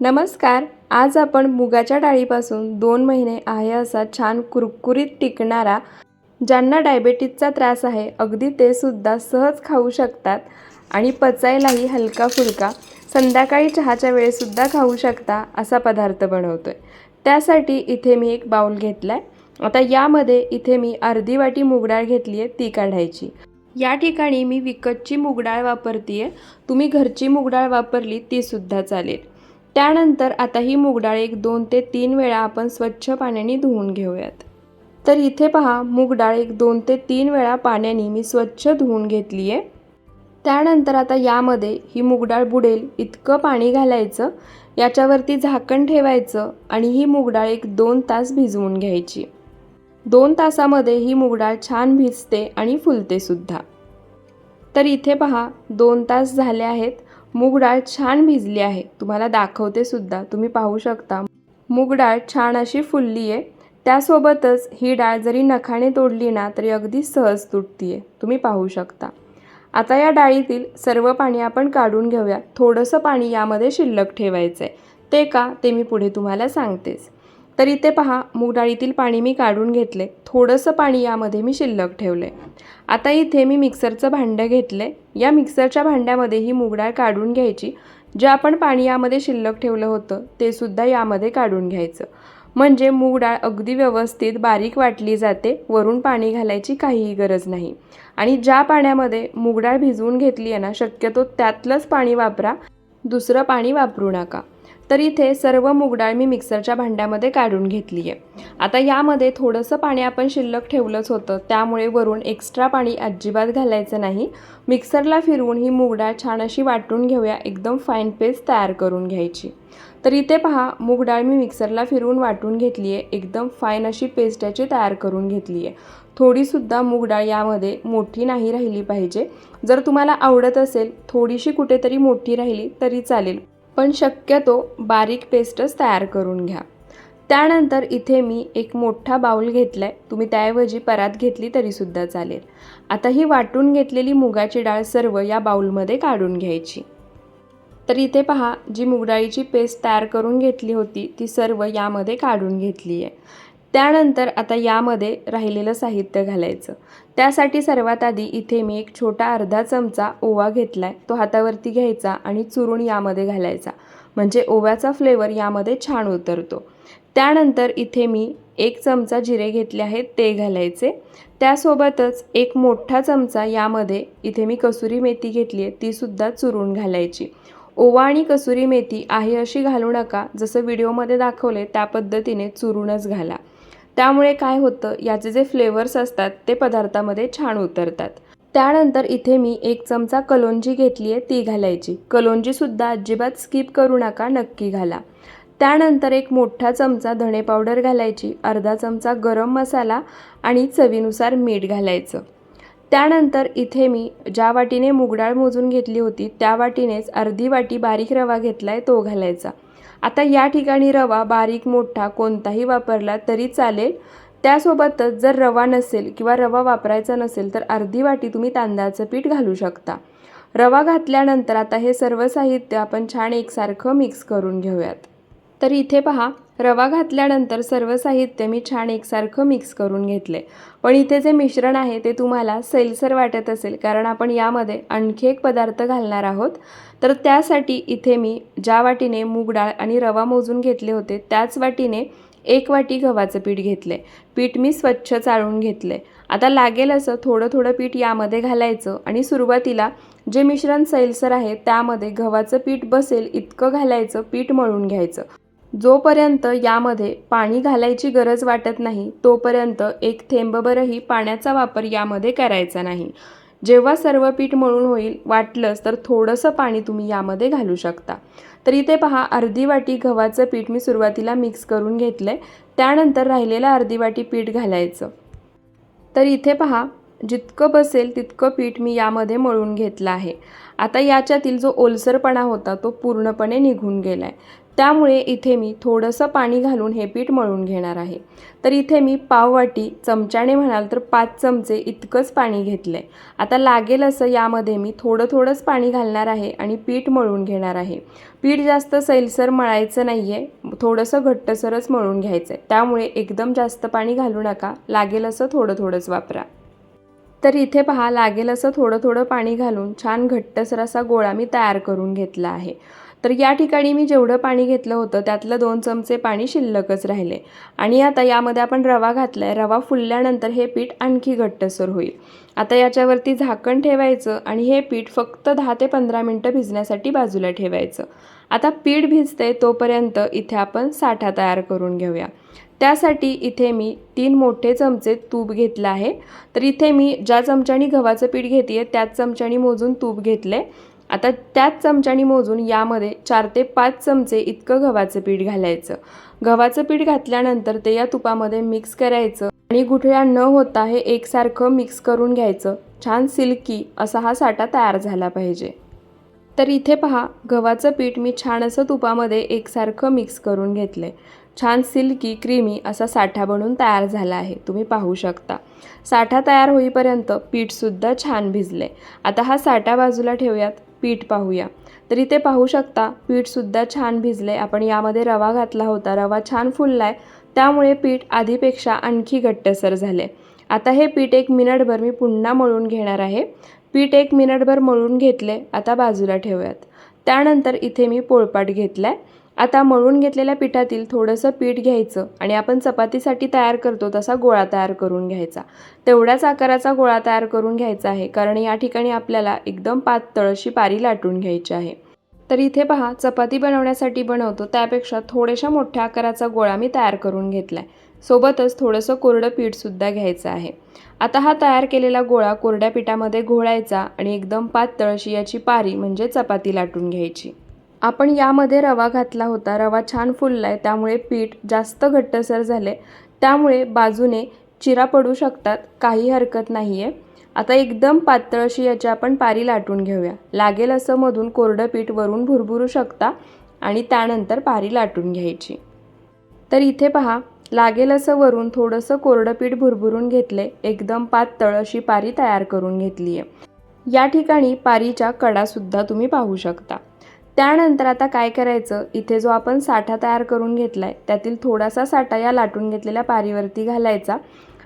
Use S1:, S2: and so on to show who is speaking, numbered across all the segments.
S1: नमस्कार आज आपण मुगाच्या डाळीपासून दोन महिने आहे असा छान कुरकुरीत टिकणारा ज्यांना डायबेटीजचा त्रास आहे अगदी ते सुद्धा सहज खाऊ शकतात आणि पचायलाही हलका फुलका संध्याकाळी चहाच्या वेळेसुद्धा खाऊ शकता असा पदार्थ बनवतो आहे त्यासाठी इथे मी एक बाऊल घेतला आहे आता यामध्ये इथे मी अर्धी वाटी मुगडाळ घेतली आहे ती काढायची. या ठिकाणी मी विकतची मुगडाळ वापरते आहे तुम्ही घरची मुगडाळ वापरली तीसुद्धा चालेल. त्यानंतर आता ही मूगडाळ एक दोन ते तीन वेळा आपण स्वच्छ पाण्याने धुवून घेऊयात. तर इथे पहा मूगडाळ एक दोन ते तीन वेळा पाण्याने मी स्वच्छ धुवून घेतली आहे त्यानंतर आता यामध्ये ही मूगडाळ बुडेल इतकं पाणी घालायचं याच्यावरती झाकण ठेवायचं आणि ही मूगडाळ एक दोन तास भिजवून घ्यायची. दोन तासामध्ये ही मूगडाळ छान भिजते आणि फुलते सुद्धा. तर इथे पहा दोन तास झाले आहेत. मूग डाळ छान भिजली आहे. तुम्हाला दाखवते सुद्धा. तुम्ही पाहू शकता. मूग डाळ छान अशी फुलली आहे. त्यासोबतच ही डाळ जरी नखाने तोडली ना तरी अगदी सहज तुटती आहे तुम्ही पाहू शकता. आता या डाळीतील सर्व पाणी आपण काढून घेऊया. थोडंसं पाणी यामध्ये शिल्लक ठेवायचं आहे ते का ते मी पुढे तुम्हाला सांगतेच. तर इथे पहा मूग डाळीतील पाणी मी काढून घेतले. थोडंसं पाणी यामध्ये मी शिल्लक ठेवले. आता इथे मी मिक्सरचं भांडं घेतले. या मिक्सरच्या भांड्यामध्ये ही मूगडाळ काढून घ्यायची जे आपण पाणी यामध्ये शिल्लक ठेवलं होतं ते सुद्धा यामध्ये काढून घ्यायचं. म्हणजे मूग डाळ अगदी व्यवस्थित बारीक वाटली जाते वरून पाणी घालायची काहीही गरज नाही. आणि ज्या पाण्यामध्ये मूग डाळ भिजवून घेतली आहे ना शक्यतो त्यातलंच पाणी वापरा दुसरं पाणी वापरू नका. तर इथे सर्व मुगडाळ मी मिक्सरच्या भांड्यामध्ये काढून घेतली आहे. आता यामध्ये थोडंसं पाणी आपण शिल्लक ठेवलंच होतं. त्यामुळे वरून एक्स्ट्रा पाणी अजिबात घालायचं नाही. मिक्सरला फिरवून ही मुगडाळ छान अशी वाटून घेऊया. एकदम फाईन पेस्ट तयार करून घ्यायची. तर इथे पहा मूग डाळ मी मिक्सरला फिरवून वाटून घेतली आहे. एकदम फाईन अशी पेस्ट याची तयार करून घेतली आहे. थोडीसुद्धा मूग डाळ यामध्ये मोठी नाही राहिली पाहिजे. जर तुम्हाला आवडत असेल थोडीशी कुठेतरी मोठी राहिली तरी चालेल. पण शक्यतो बारीक पेस्टच तयार करून घ्या. त्यानंतर इथे मी एक मोठा बाऊल घेतला आहे तुम्ही त्याऐवजी परात घेतली तरीसुद्धा चालेल. आता ही वाटून घेतलेली मुगाची डाळ सर्व या बाऊलमध्ये काढून घ्यायची. तर इथे पहा जी मुगडाळीची पेस्ट तयार करून घेतली होती ती सर्व यामध्ये काढून घेतली आहे त्यानंतर आता यामध्ये राहिलेलं साहित्य घालायचं. त्यासाठी सर्वात आधी इथे मी एक छोटा अर्धा चमचा ओवा घेतला आहे तो हातावरती घ्यायचा आणि चुरून यामध्ये घालायचा. म्हणजे ओव्याचा फ्लेवर यामध्ये छान उतरतो. त्यानंतर इथे मी एक चमचा जिरे घेतले आहेत ते घालायचे. त्यासोबतच एक मोठा चमचा यामध्ये इथे मी कसुरी मेथी घेतली आहे तीसुद्धा चुरून घालायची. ओवा आणि कसुरी मेथी आहे अशी घालू नका. जसं व्हिडिओमध्ये दाखवले त्या पद्धतीने चुरूनच घाला. त्यामुळे काय होतं याचे जे फ्लेवर्स असतात ते पदार्थामध्ये छान उतरतात. त्यानंतर इथे मी एक चमचा कलोंजी घेतली आहे ती घालायची. कलोंजीसुद्धा अजिबात स्किप करू नका नक्की घाला. त्यानंतर एक मोठा चमचा धणे पावडर घालायची अर्धा चमचा गरम मसाला आणि चवीनुसार मीठ घालायचं. त्यानंतर इथे मी ज्या वाटीने मुगडाळ मोजून घेतली होती त्या वाटीनेच अर्धी वाटी बारीक रवा घेतला आहे तो घालायचा. आता या ठिकाणी रवा बारीक मोठा कोणताही वापरला तरी चालेल. त्यासोबतच जर रवा नसेल किंवा रवा वापरायचा नसेल तर अर्धी वाटी तुम्ही तांदळाचं पीठ घालू शकता. रवा घातल्यानंतर आता हे सर्व साहित्य आपण छान एकसारखं मिक्स करून घेऊयात. तर इथे पहा रवा घातल्यानंतर सर्व साहित्य मी छान एकसारखं मिक्स करून घेतले. पण इथे जे मिश्रण आहे ते तुम्हाला सैलसर वाटत असेल कारण आपण यामध्ये आणखी एक पदार्थ घालणार आहोत. तर त्यासाठी इथे मी ज्या वाटीने मूग डाळ आणि रवा मोजून घेतले होते त्याच वाटीने एक वाटी गव्हाचं पीठ घेतले. पीठ मी स्वच्छ चाळून घेतले. आता लागेल असं थोडं थोडं पीठ यामध्ये घालायचं आणि सुरुवातीला जे मिश्रण सैलसर आहे त्यामध्ये गव्हाचं पीठ बसेल इतकं घालायचं पीठ मळून घ्यायचं. जोपर्यंत यामध्ये पाणी घालायची गरज वाटत नाही तोपर्यंत एक थेंबभरही पाण्याचा वापर यामध्ये करायचा नाही. जेव्हा सर्व पीठ मळून होईल वाटलंच तर थोडंसं पाणी तुम्ही यामध्ये घालू शकता. तर इथे पहा अर्धी वाटी गव्हाचं पीठ मी सुरुवातीला मिक्स करून घेतलं आहे त्यानंतर राहिलेलं अर्धी वाटी पीठ घालायचं. तर इथे पहा जितकं बसेल तितकं पीठ मी यामध्ये मळून घेतलं आहे. आता याच्यातील जो ओलसरपणा होता तो पूर्णपणे निघून गेला आहे त्यामुळे इथे मी थोडंसं पाणी घालून हे पीठ मळून घेणार आहे. तर इथे मी पाववाटी चमच्याने म्हणाल तर पाच चमचे इतकंच पाणी घेतलं आहे आता लागेल असं यामध्ये मी थोडं थोडंच पाणी घालणार आहे आणि पीठ मळून घेणार आहे. पीठ जास्त सैलसर मळायचं नाही आहे थोडंसं घट्टसरच मळून घ्यायचं आहे त्यामुळे एकदम जास्त पाणी घालू नका लागेल असं थोडं थोडंच वापरा. तर इथे पहा लागेल असं थोडं थोडं पाणी घालून छान घट्टसर असा गोळा मी तयार करून घेतला आहे. तर या ठिकाणी मी जेवढं पाणी घेतलं होतं त्यातलं दोन चमचे पाणी शिल्लकच राहिले. आणि आता यामध्ये आपण रवा घातला आहे रवा फुलल्यानंतर हे पीठ आणखी घट्टसर होईल. आता याच्यावरती झाकण ठेवायचं आणि हे पीठ फक्त दहा ते पंधरा मिनटं भिजण्यासाठी बाजूला ठेवायचं. आता पीठ भिजते तोपर्यंत इथे आपण साठा तयार करून घेऊया. त्यासाठी इथे मी तीन मोठे चमचे तूप घेतलं आहे. तर इथे मी ज्या चमच्यानी गव्हाचं पीठ घेते आहे त्याच चमच्यानी मोजून तूप घेतलं आहे आता त्याच चमच्यानी मोजून यामध्ये चार ते पाच चमचे इतकं गव्हाचं पीठ घालायचं. गव्हाचं पीठ घातल्यानंतर ते या तुपामध्ये मिक्स करायचं आणि गुठळ्या न होता हे एकसारखं मिक्स करून घ्यायचं. छान सिल्की असा हा साठा तयार झाला पाहिजे. तर इथे पहा गव्हाचं पीठ मी छान असं तुपामध्ये एकसारखं मिक्स करून घेतलं आहे छान सिल्की क्रीमी असा साठा बनून तयार झाला आहे. तुम्ही पाहू शकता. साठा तयार होईपर्यंत पीठसुद्धा छान भिजले आता हा साठा बाजूला ठेवूयात. पीठ पाहूया. तर इथे पाहू शकता पीठसुद्धा छान भिजले आपण यामध्ये रवा घातला होता. रवा छान फुलला आहे त्यामुळे पीठ आधीपेक्षा आणखी घट्टसर झाले आता हे पीठ एक मिनिटभर मी पुन्हा मळून घेणार आहे. पीठ एक मिनिटभर मळून घेतले आता बाजूला ठेवूयात. त्यानंतर इथे मी पोळपाट घेतला आहे आता मळून घेतलेल्या पिठातील थोडंसं पीठ घ्यायचं आणि आपण चपातीसाठी तयार करतो तसा गोळा तयार करून घ्यायचा. तेवढ्याच आकाराचा गोळा तयार करून घ्यायचा आहे कारण या ठिकाणी आपल्याला एकदम पातळ अशी पारी लाटून घ्यायची आहे. तर इथे पहा चपाती बनवण्यासाठी बनवतो त्यापेक्षा थोड्याशा मोठ्या आकाराचा गोळा मी तयार करून घेतला आहे सोबतच थोडंसं कोरडं पीठसुद्धा घ्यायचं आहे. आता हा तयार केलेला गोळा कोरड्या पिठामध्ये घोळायचा आणि एकदम पातळ अशी याची पारी म्हणजे चपाती लाटून घ्यायची. आपण यामध्ये रवा घातला होता. रवा छान फुलला आहे त्यामुळे पीठ जास्त घट्टसर झाले. त्यामुळे बाजूने चिरा पडू शकतात काही हरकत नाही आहे आता एकदम पातळ अशी याची आपण पारी लाटून घेऊया. लागेल असं मधून कोरडं पीठ वरून भुरभुरू शकता आणि त्यानंतर पारी लाटून घ्यायची. तर इथे पहा लागेल असं वरून थोडंसं कोरडं पीठ भुरभुरून घेतले. एकदम पातळ अशी पारी तयार करून घेतली आहे या ठिकाणी पारीच्या कडासुद्धा तुम्ही पाहू शकता. त्यानंतर आता काय करायचं? इथे जो आपण साठा तयार करून घेतला आहे त्यातील थोडासा साठा या लाटून घेतलेल्या पारीवरती घालायचा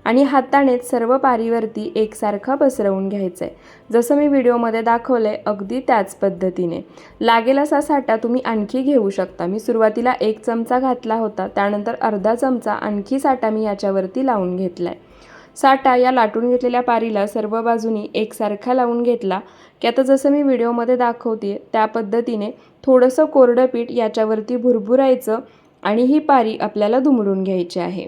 S1: आणि हातानेच सर्व पारीवरती एकसारखा पसरवून घ्यायचं आहे जसं मी व्हिडिओमध्ये दाखवलं आहे अगदी त्याच पद्धतीने. लागेल असा साठा तुम्ही आणखी घेऊ शकता. मी सुरुवातीला एक चमचा घातला होता त्यानंतर अर्धा चमचा आणखी साठा मी याच्यावरती लावून घेतला आहे साठा या लाटून घेतलेल्या पारीला सर्व बाजूनी एकसारखा लावून घेतला की आता जसं मी व्हिडिओमध्ये दाखवते त्या पद्धतीने थोडंसं कोरडं पीठ याच्यावरती भुरभुरायचं आणि ही पारी आपल्याला दुमडून घ्यायची आहे.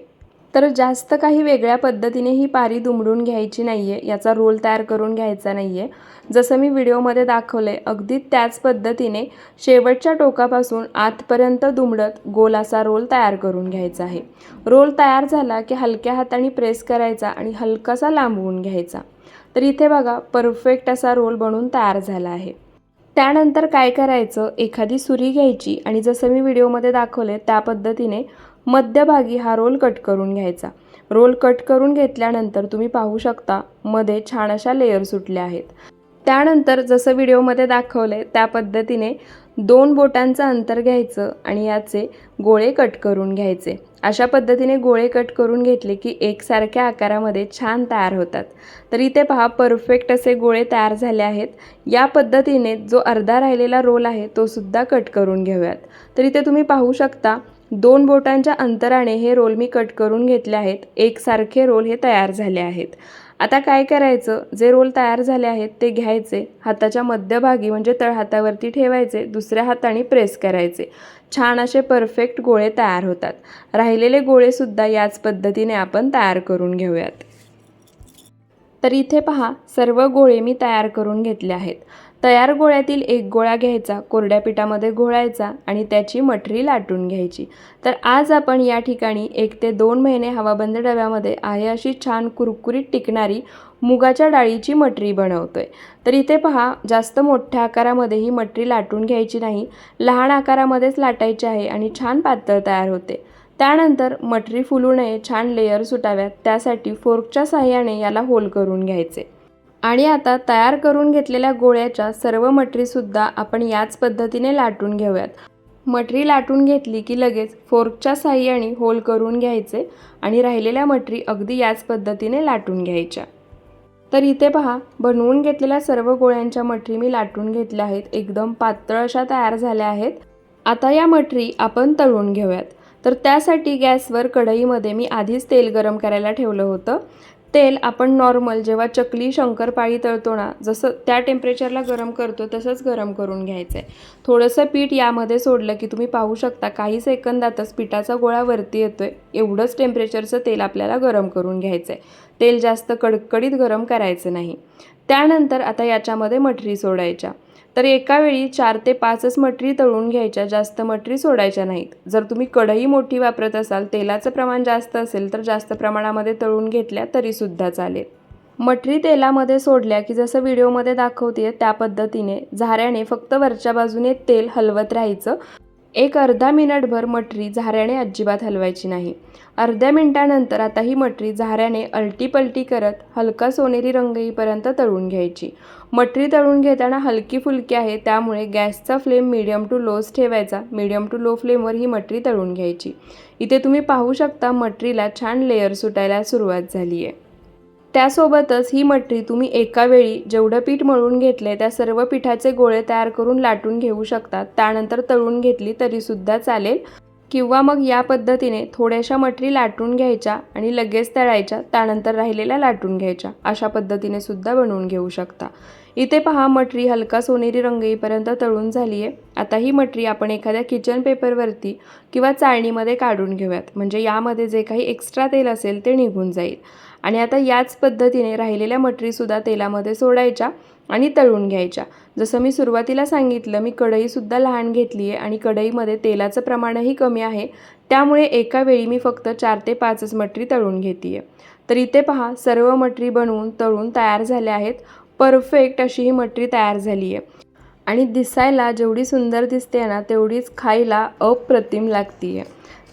S1: तर जास्त काही वेगळ्या पद्धतीने ही पारी दुमडून घ्यायची नाही आहे याचा रोल तयार करून घ्यायचा नाही आहे जसं मी व्हिडिओमध्ये दाखवलं आहे अगदी त्याच पद्धतीने शेवटच्या टोकापासून आतपर्यंत दुमडत गोल असा रोल तयार करून घ्यायचा आहे. रोल तयार झाला की हलक्या हाताने प्रेस करायचा आणि हलकासा लांबवून घ्यायचा. तर इथे बघा परफेक्ट असा रोल बनून तयार झाला आहे. त्यानंतर काय करायचं? एखादी सुरी घ्यायची आणि जसं मी व्हिडिओमध्ये दाखवले त्या पद्धतीने मध्यभागी हा रोल कट करून घ्यायचा. रोल कट करून घेतल्यानंतर तुम्ही पाहू शकता मध्ये छान अशा लेअर सुटल्या आहेत. त्यानंतर जसं व्हिडिओमध्ये दाखवलं आहे त्या पद्धतीने दोन बोटांचं अंतर घ्यायचं आणि याचे गोळे कट करून घ्यायचे. अशा पद्धतीने गोळे कट करून घेतले की एकसारख्या आकारामध्ये छान तयार होतात. तर इथे पहा परफेक्ट असे गोळे तयार झाले आहेत. या पद्धतीने जो अर्धा राहिलेला रोल आहे तो सुद्धा कट करून घेऊयात. तर इथे तुम्ही पाहू शकता दोन बोटांच्या अंतराने हे रोल मी कट करून घेतले आहेत. एकसारखे रोल हे तयार झाले आहेत. आता काय करायचं? जे रोल तयार झाले आहेत ते घ्यायचे. हाताच्या मध्यभागी म्हणजे तळहातावरती ठेवायचे. दुसऱ्या हाताने प्रेस करायचे. छान असे परफेक्ट गोळे तयार होतात. राहिलेले गोळेसुद्धा याच पद्धतीने आपण तयार करून घेऊयात. तर इथे पहा सर्व गोळे मी तयार करून घेतले आहेत. तयार गोळ्यातील एक गोळा घ्यायचा कोरड्या पिठामध्ये घोळायचा आणि त्याची मठरी लाटून घ्यायची. तर आज आपण या ठिकाणी एक ते दोन महिने हवाबंद डब्यामध्ये आहे अशी छान कुरकुरीत टिकणारी मुगाच्या डाळीची मटरी बनवतोय. तर इथे पहा जास्त मोठ्या आकारामध्ये ही मटरी लाटून घ्यायची नाही. लहान आकारामध्येच लाटायची आहे आणि छान पातळ तयार होते. त्यानंतर मटरी फुलू नये छान लेयर सुटाव्यात त्यासाठी फोर्कच्या साहाय्याने याला होल करून घ्यायचे. आणि आता तयार करून घेतलेल्या गोळ्याच्या सर्व मटरीसुद्धा आपण याच पद्धतीने लाटून घेऊयात. मटरी लाटून घेतली की लगेच फोर्कच्या साह्याने होल करून घ्यायचे आणि राहिलेल्या मटरी अगदी याच पद्धतीने लाटून घ्यायच्या. तर इथे पहा बनवून घेतलेल्या सर्व गोळ्यांच्या मटरी मी लाटून घेतल्या आहेत. एकदम पातळ अशा तयार झाल्या आहेत. आता या मटरी आपण तळून घेऊयात. तर त्यासाठी गॅसवर कढईमध्ये मी आधीच तेल गरम करायला ठेवलं होतं. तेल आपण नॉर्मल जेव्हा चकली शंकरपाळी तळतो ना जसं त्या टेम्परेचरला गरम करतो तसंच गरम करून घ्यायचं आहे थोडंसं पीठ यामध्ये सोडलं की तुम्ही पाहू शकता काही सेकंदातच पिठाचा गोळा वरती येतो आहे एवढंच टेम्परेचरचं तेल आपल्याला गरम करून घ्यायचं आहे तेल जास्त कडकडीत गरम करायचं नाही. त्यानंतर आता याच्यामध्ये मठरी सोडायच्या. तर एका वेळी चार ते पाचच मटरी तळून घ्यायच्या जास्त मटरी सोडायच्या नाहीत. जर तुम्ही कढई मोठी वापरत असाल तेलाचं प्रमाण जास्त असेल तर जास्त प्रमाणामध्ये तळून घेतल्या तरीसुद्धा चालेल. मटरी तेलामध्ये सोडल्या की जसं व्हिडिओमध्ये दाखवते त्या पद्धतीने झाऱ्याने फक्त वरच्या बाजूने तेल हलवत राहायचं. एक अर्धा मिनटभर मटरी झाऱ्याने अजिबात हलवायची नाही. अर्ध्या मिनिटानंतर आता ही मटरी झाऱ्याने अलटीपलटी करत हलका सोनेरी रंग येईपर्यंत तळून घ्यायची. मटरी तळून घेताना हलकी फुलकी आहे त्यामुळे गॅसचा फ्लेम मिडियम टू लोच ठेवायचा. मिडियम टू लो फ्लेमवर ही मटरी तळून घ्यायची. इथे तुम्ही पाहू शकता मटरीला छान लेअर सुटायला सुरुवात झाली आहे त्यासोबतच ही मटरी तुम्ही एका वेळी जेवढं पीठ मळून घेतले त्या सर्व पिठाचे गोळे तयार करून लाटून घेऊ शकता. त्यानंतर तळून घेतली तरीसुद्धा चालेल. किंवा मग या पद्धतीने थोड्याशा मटरी लाटून घ्यायच्या आणि लगेच तळायच्या त्यानंतर राहिलेल्या लाटून घ्यायच्या. अशा पद्धतीने सुद्धा बनवून घेऊ शकता. इथे पहा मटरी हलका सोनेरी रंग येईपर्यंत तळून झाली आहे आता ही मटरी आपण एखाद्या किचन पेपरवरती किंवा चाळणीमध्ये काढून घेऊयात. म्हणजे यामध्ये जे काही एक्स्ट्रा तेल असेल ते निघून जाईल. आणि आता याच पद्धतीने राहिलेल्या मटरीसुद्धा तेलामध्ये सोडायच्या आणि तळून घ्यायच्या. जसं मी सुरुवातीला सांगितलं मी कढईसुद्धा लहान घेतली आहे आणि कढईमध्ये तेलाचं प्रमाणही कमी आहे. त्यामुळे एका वेळी मी फक्त चार ते पाचच मटरी तळून घेते आहे तर इथे पहा सर्व मटरी बनवून तळून तयार झाल्या आहेत. परफेक्ट अशी ही मटरी तयार झाली आहे. आणि दिसायला जेवढी सुंदर दिसते ना तेवढीच खायला अप्रतिम लागते आहे.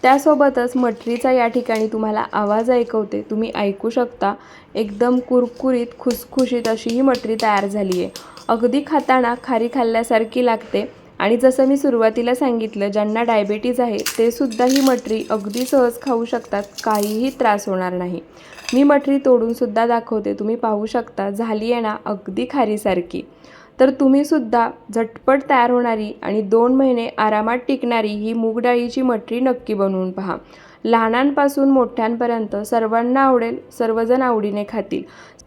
S1: त्यासोबतच मटरीचा या ठिकाणी तुम्हाला आवाज ऐकवते. तुम्ही ऐकू शकता एकदम कुरकुरीत खुसखुशीत अशी ही मटरी तयार झाली आहे. अगदी खाताना खारी खाल्ल्यासारखी लागते. आणि जसं मी सुरुवातीला सांगितलं ज्यांना डायबेटीज आहे ते सुद्धा ही मटरी अगदी सहज खाऊ शकतात. काहीही त्रास होणार नाही. मी मटरी तोडूनसुद्धा दाखवते. तुम्ही पाहू शकता झाली आहे ना अगदी खारीसारखी. तर तुम्हीसुद्धा झटपट तयार होणारी आणि दोन महिने आरामात टिकणारी ही मूग डाळीची मटरी नक्की बनवून पहा. लहानांपासून मोठ्यांपर्यंत सर्वांना आवडेल सर्वजण आवडीने खातील.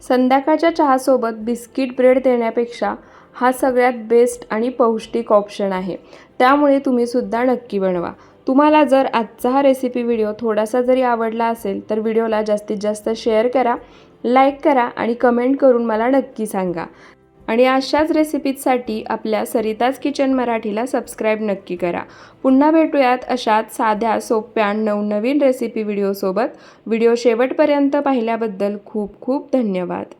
S1: संध्याकाळच्या चहासोबत बिस्किट ब्रेड देण्यापेक्षा हा सगळ्यात बेस्ट आणि पौष्टिक ऑप्शन आहे. त्यामुळे तुम्हीसुद्धा नक्की बनवा. तुम्हाला जर आजचा हा रेसिपी व्हिडिओ थोडासा जरी आवडला असेल तर व्हिडिओला जास्तीत जास्त शेअर करा लाईक करा आणि कमेंट करून मला नक्की सांगा. आणि अशाच रेसिपीजसाठी आपल्या सरिताज किचन मराठीला सबस्क्राईब नक्की करा. पुन्हा भेटूयात अशाच साध्या सोप्या नवनवीन रेसिपी व्हिडिओसोबत व्हिडिओ शेवटपर्यंत पाहिल्याबद्दल खूप खूप धन्यवाद.